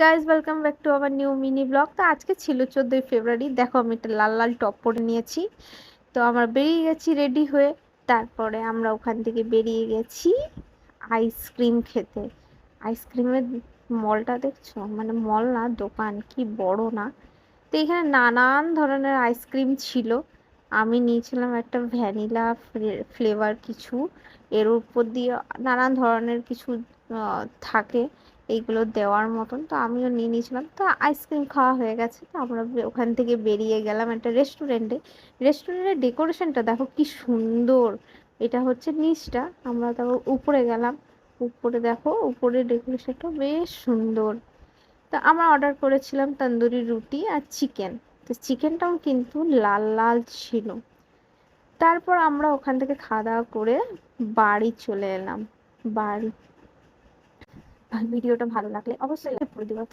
Guys welcome back to our new mini vlog তো আজকে ছিল চোদ্দোই ফেব্রুয়ারি। দেখো আমি একটা লাল লাল টপ পরে নিয়েছি। তো আমরা বেরিয়ে গেছি রেডি হয়ে। তারপরে আমরা ওখান থেকে বেরিয়ে গেছি আইসক্রিম খেতে। আইসক্রিমের মলটা দেখছ? মানে মল না, দোকান। কি বড় না। তো এখানে নানান ধরনের আইসক্রিম ছিল। আমি নিয়েছিলাম একটা ভ্যানিলা ফ্লেভার কিছু। এর উপর দিয়ে নানান ধরনের কিছু থাকে। এইগুলো দেওয়ার মতন। তো আমিও নিয়ে নিয়েছিলাম। তো আইসক্রিম খাওয়া হয়ে গেছে। তো আমরা ওখান থেকে বেরিয়ে গেলাম একটা রেস্টুরেন্টে। রেস্টুরেন্টের ডেকোরেশনটা দেখো কি সুন্দর। এটা হচ্ছে নিচটা। আমরা তারপর উপরে গেলাম। উপরে দেখো, উপরে ডেকোরেশনটা বেশ সুন্দর। তো আমরা অর্ডার করেছিলাম তন্দুরি রুটি আর চিকেন। তো চিকেনটাও কিন্তু লাল লাল ছিল। তারপর আমরা ওখান থেকে খাওয়া দাওয়া করে বাড়ি চলে এলাম। বাড়ি ভিডিওটা ভালো লাগলে অবশ্যই করে দিবা